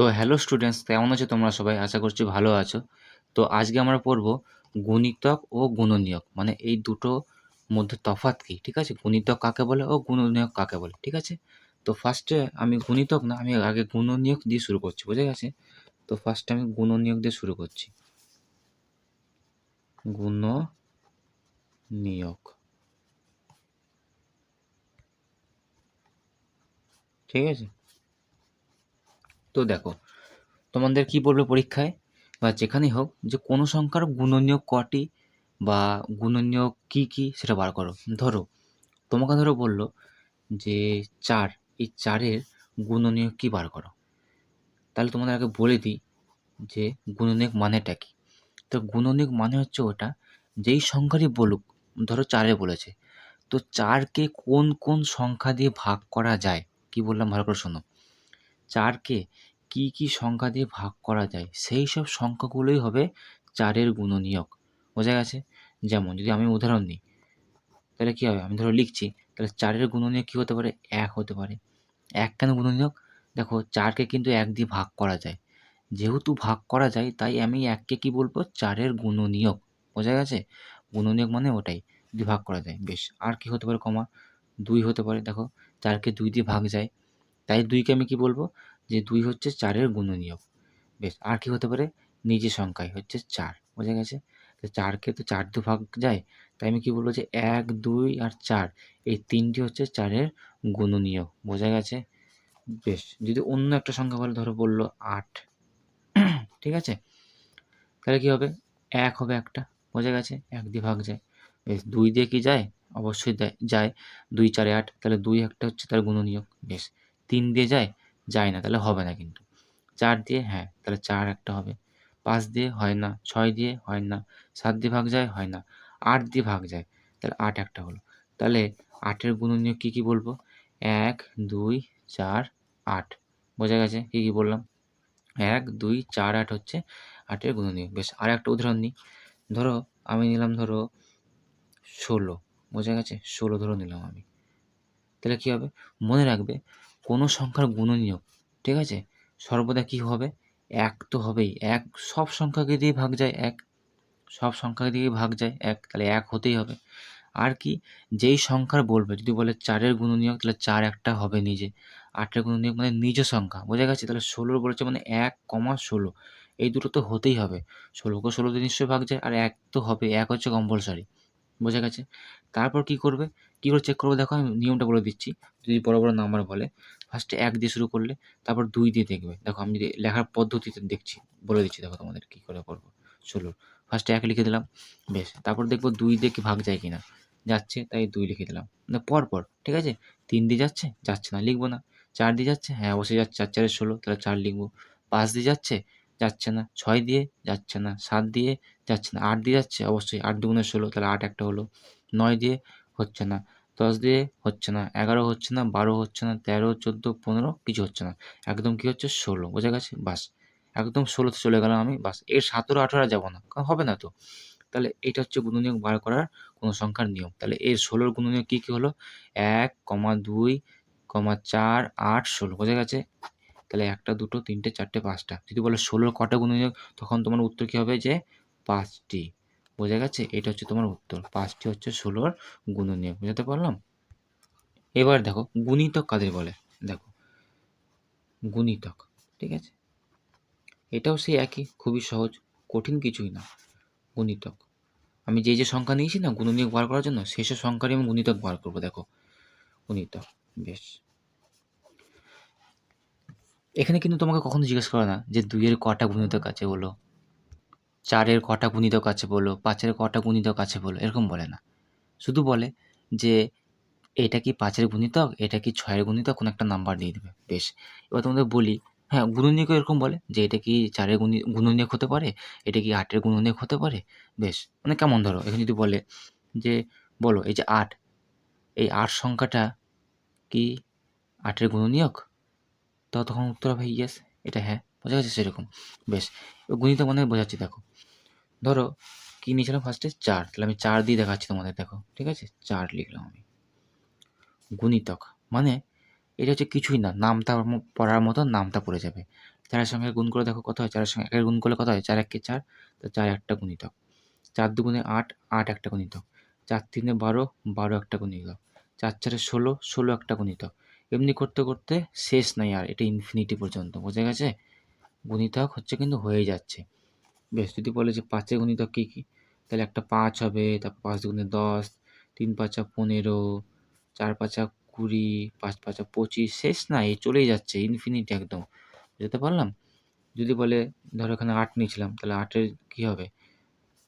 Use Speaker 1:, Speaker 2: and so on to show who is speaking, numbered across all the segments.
Speaker 1: তো hello students কেমন আছো তোমরা সবাই? আশা করছি ভালো আছো। তো আজকে আমরা পড়ব গুণিতক ও গুণনীয়ক। মানে এই দুটো মধ্যে তফাৎ কী, ঠিক আছে? গুণিতক কাকে বলে ও গুণনীয়ক কাকে বলে, ঠিক আছে? তো ফার্স্টে আমি গুণিতক না, আমি আগে গুণনীয়ক দিয়ে শুরু করছি, বুঝে গেছে? তো ফার্স্টে আমি গুণনীয়ক দিয়ে শুরু করছি। গুণনীয়ক। ঠিক আছে? তো দেখো, তোমাদের কি বলবে পরীক্ষায়? বা যেখানেই হোক, যে কোনো সংখ্যার গুণনীয় কটি বা গুণনীয় কি কি সেটা বার করো। ধরো, তোমাকে ধরো বলল যে চার, এই চারের গুণনীয় কি বার করো? তাহলে তোমাদের আগে বলে দিই যে গুণনীয়ক মানেটা কি। তো গুণনীয়ক মানে হচ্ছে ওটা, যেই সংখ্যারই বলুক, ধরো চারে বলেছে, তো চারকে কোন কোন সংখ্যা দিয়ে ভাগ করা যায়? কি বললাম ভালো করে শোনো। চারকে কি কি সংখ্যা দিয়ে ভাগ করা যায়? সেই সব সংখ্যাগুলোই হবে চারের গুণনীয়ক। বোঝা গেছে? যেমন যদি আমি উদাহরণ নিই তাহলে কী হবে? আমি ধরো লিখছি, তাহলে চারের গুণনীয়ক কী হতে পারে? এক হতে পারে। এক কেন গুণনীয়ক? দেখো, চারকে কিন্তু এক দিয়ে ভাগ করা যায়। যেহেতু ভাগ করা যায়, তাই আমি এককে কি বলব? চারের গুণনীয়ক। বোঝা গেছে? গুণনীয়ক মানে ওটাই যদি ভাগ করা যায়। বেশ, আর কি হতে পারে কমা? দুই হতে পারে। দেখো, চারকে দুই দিয়ে ভাগ যায়। তাই দুইকে আমি কি বলব? যে দুই হচ্ছে চারের গুণনীয়ক। বেশ, আর কি হতে পারে? নিজের সংখ্যায় হচ্ছে চার, বোঝা গেছে? তো চারকে তো চার দু ভাগ যায়, তাই আমি কি বলব যে এক, দুই আর চার, এই তিনটি হচ্ছে চারের গুণনীয়ক, বোঝা গেছে? বেশ, যদি অন্য একটা সংখ্যা বলে, ধরো বলল আট, ঠিক আছে? তাহলে কি হবে? এক হবে একটা, বোঝা গেছে? এক দিয়ে ভাগ যায়। বেশ, দুই দিয়ে কি যায়? অবশ্যই যায়। দুই চারে আট, তাহলে দুই একটা হচ্ছে তার গুণনীয়ক, বেশ। তিন দিয়ে যায় যায় না, তাহলে হবে না কিন্তু। চার দিয়ে হ্যাঁ তাহলে চার একটা হবে। পাঁচ দিয়ে হয় না, ছয় দিয়ে হয় না, সাত দিয়ে ভাগ যায়, হয় না, আট দিয়ে ভাগ যায়, তাহলে আট একটা হলো। তাহলে আটের গুণনীয়ক কী কী বলব? এক, দুই, চার, আট। বোঝা গেছে? কী কী বললাম? এক, দুই, চার, আট হচ্ছে আটের গুণনীয়ক বেশ আর একটা উদাহরণ নিই। ধরো, আমি নিলাম ধরো ষোলো। বোঝা গেছে? ষোলো ধরো নিলাম আমি। তাহলে কী হবে? মনে রাখবে কোনো সংখ্যার গুণনীয়ক ঠিক আছে? সর্বদা কী হবে? এক তো হবেই। এক সব সংখ্যাকে দিয়ে ভাগ যায়, এক। সব সংখ্যাকে দিয়ে ভাগ যায়, এক। তাহলে এক হতেই হবে। আর কি? যেই সংখ্যার বলবে, যদি বলে চারের গুণনীয়ক, তাহলে চার একটা হবে নিজে। আটের গুণনীয়ক মানে নিজ সংখ্যা, বোঝা গেছে? তাহলে ষোলোর বলেছে মানে এক কমা ষোলো। এই দুটো তো হতেই হবে। ষোলোকে ষোলো দিয়ে নিশ্চয়ই ভাগ যায়, আর এক তো হবে, এক হচ্ছে কম্পালসারি বোঝা গেছে? তারপর কি করবে? কী করে চেক করব? দেখো আমি নিয়মটা বলে দিচ্ছি। যদি বড় বড় নাম্বার বলে ফার্স্টে এক দিয়ে শুরু করলে, তারপর দুই দিয়ে দেখবে। দেখো, আমি যদি লেখার পদ্ধতিতে দেখছি, বলে দিচ্ছি, দেখো তোমাদের কী করে করব। ষোলোর ফার্স্টে এক লিখে দিলাম, বেশ। তারপর দেখব দুই দিয়ে কি ভাগ যায় কি না যাচ্ছে, তাই দুই লিখে দিলাম। পর পর, ঠিক আছে? তিন দিয়ে যাচ্ছে যাচ্ছে না, লিখব না। চার দিয়ে যাচ্ছে হ্যাঁ অবশ্যই যাচ্ছে, চার, চারের ষোলো, তাহলে চার লিখব। পাঁচ দিয়ে যাচ্ছে যাচ্ছে না। ছয় দিয়ে যাচ্ছে না। সাত দিয়ে যাচ্ছে না। আট দিয়ে যাচ্ছে, অবশ্যই আট দুগুণে ষোলো, তাহলে আট একটা হলো। নয় দিয়ে হচ্ছে না। দশ দিয়ে হচ্ছে না, এগারো হচ্ছে না, বারো হচ্ছে না, তেরো, চোদ্দ, পনেরো কিছু হচ্ছে না। একদম কী হচ্ছে? ষোলো, বোঝা গেছে? বাস। একদম ষোলোতে চলে গেলাম আমি, বাস। এর সতেরো, আঠেরো যাব না, কারণ হবে না তো। তাহলে এটা হচ্ছে গুণনীয়ক বার করার কোনো সংখ্যার নিয়ম। তাহলে এর ষোলোর গুণনীয়ক কী কী হলো? এক, কমা দুই, কমা চার, আট, ষোলো, বোঝা গেছে? তাহলে একটা, দুটো, তিনটে, চারটে, পাঁচটা। যদি বলে ষোলোর কটা গুণনীয়ক, তখন তোমার উত্তর কী হবে? যে পাঁচটি। বোঝা গেছে, এটা হচ্ছে তোমার উত্তর। পাঁচটি হচ্ছে ষোলোর গুণনীয়ক বুঝাতে পারলাম? এবার দেখো, গুণিতক কাদের বলে? দেখো, গুণিতক, ঠিক আছে? এটাও সেই একই, খুবই সহজ, কঠিন কিছুই না, গুণিতক। আমি যে যে সংখ্যা নিয়েছি না গুণনীয়ক বার করার জন্য সেই সব সংখ্যারই আমি গুণিতক বার করব, দেখো। গুণিতক, বেশ। এখানে কিন্তু তোমাকে কখনো জিজ্ঞেস করে না যে দুইয়ের কটা গুণিতক আছে বলো। চারের কটা গুণিতক আছে বলো, পাঁচের কটা গুণিতক আছে বলো, এরকম বলে না। শুধু বলে যে এটা কি পাঁচের গুণিতক, এটা কি ছয়ের গুণিতক, কোনো একটা নাম্বার দিয়ে দেবে, বেশ। এবার তোমাদের বলি হ্যাঁ গুণনীয়কও এরকম বলে যে এটা কি চারের গুণি, গুণনীয়ক হতে পারে, এটা কি আটের গুণনীয়ক হতে পারে, বেশ। মানে কেমন ধরো, এখানে যদি বলে যে, বলো এই যে আট, এই আট সংখ্যাটা কি আটের গুণনীয়ক? তখন উত্তর হবে ইয়েস এটা হ্যাঁ। বোঝা গেছে সেরকম। বেশ গুণিতক মানে বোঝাচ্ছি, দেখো। ধরো, কী নিয়েছিলাম ফার্স্টে চার। তাহলে আমি চার দিয়ে দেখাচ্ছি তোমাদের, দেখো। ঠিক আছে? চার লিখলাম আমি। গুণিতক মানে এটা হচ্ছে কিছুই না, নামটা পড়ার মতো নামটা পড়ে যাবে। চারের সঙ্গে গুণ করে দেখো কত হয়? চারের সঙ্গে একের গুণ করলে কত হয়? চার একে চার, তো চার একটা গুণিতক। চার দুগুণে আট আট একটা গুণিতক। চার তিনে বারো বারো একটা গুণিতক। চার চারে ষোলো ষোলো একটা গুণিতক। এমনি করতে করতে শেষ নাই আর, এটা ইনফিনিটি পর্যন্ত। বোঝা গেছে? গুণিতক হচ্ছে কিন্তু হয়ে যাচ্ছে। বেশ, যদি বলে যে পাঁচের গুণিতক কী কী? তাহলে একটা পাঁচ হবে, তারপর পাঁচ দুগুণে দশ, তিন পাঁচা পনেরো, চার পাঁচা কুড়ি, পাঁচ পাঁচা পঁচিশ, শেষ না এই চলেই যাচ্ছে ইনফিনিটি একদম। বুঝতে পারলাম? যদি বলে, ধরো এখানে আট নিয়েছিলাম, তাহলে আটের কী হবে?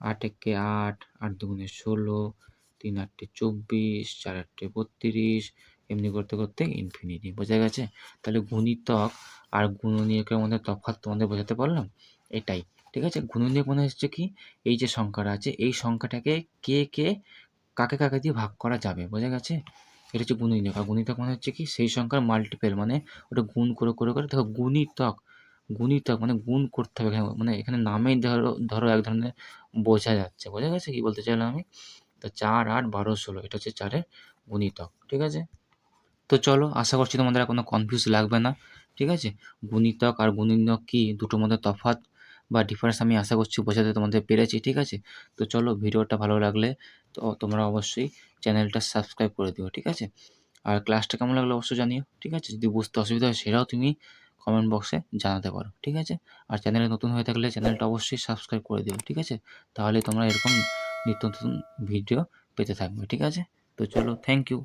Speaker 1: আট একে আট আট দুগুণে ষোলো, তিন আটটে চব্বিশ, চার আটটে বত্রিশ এমনি করতে করতে ইনফিনিটি বোঝা গেছে? তাহলে গুণিতক আর গুণনীয়কের মধ্যে তফাৎ তোমাদের বোঝাতে পারলাম? এটাই। ঠিক আছে? গুণনীয়ক মানে হচ্ছে কি? এই যে সংখ্যাটা আছে, এই সংখ্যাটাকে কে কে কাকে কাকে দিয়ে ভাগ করা যাবে? বোঝা গেছে? এটা হচ্ছে গুণনীয়ক। আর গুণিতক মানে হচ্ছে কি? সেই সংখ্যার মাল্টিপেল মানে ওটা গুণ করে করে করে দেখো গুণিতক। গুণিতক মানে গুণ করতে হবে এখানে। মানে এখানে নামেই ধরো ধরো এক ধরনের বোঝা যাচ্ছে। বোঝা গেছে কি বলতে চাইলাম আমি? তো চার আট বারো ষোলো, এটা হচ্ছে চারের গুণিতক। ঠিক আছে? তো চলো, আশা করছি তোমাদের কোনো কনফিউজ লাগবে না, ঠিক আছে? গুণিতক আর গুণনীয়ক কি, দুটোর মধ্যে তফাৎ বা ডিফারেন্স আমি আশা করছি বোঝাতে তোমাদের পেরেছি, ঠিক আছে? তো চলো, ভিডিওটা ভালো লাগলে তো তোমরা অবশ্যই চ্যানেলটা সাবস্ক্রাইব করে দিও, ঠিক আছে? আর ক্লাসটা কেমন লাগল অবশ্যই জানিও, ঠিক আছে? যদি বুঝতে অসুবিধা হয় সেটাও তুমি কমেন্ট বক্সে জানাতে পারো, ঠিক আছে? আর চ্যানেলে নতুন হয়ে থাকলে চ্যানেলটা অবশ্যই সাবস্ক্রাইব করে দিও, ঠিক আছে? তাহলে তোমরা এরকম নিত্য নতুন ভিডিও পেতে থাকবে, ঠিক আছে? তো চলো থ্যাংক ইউ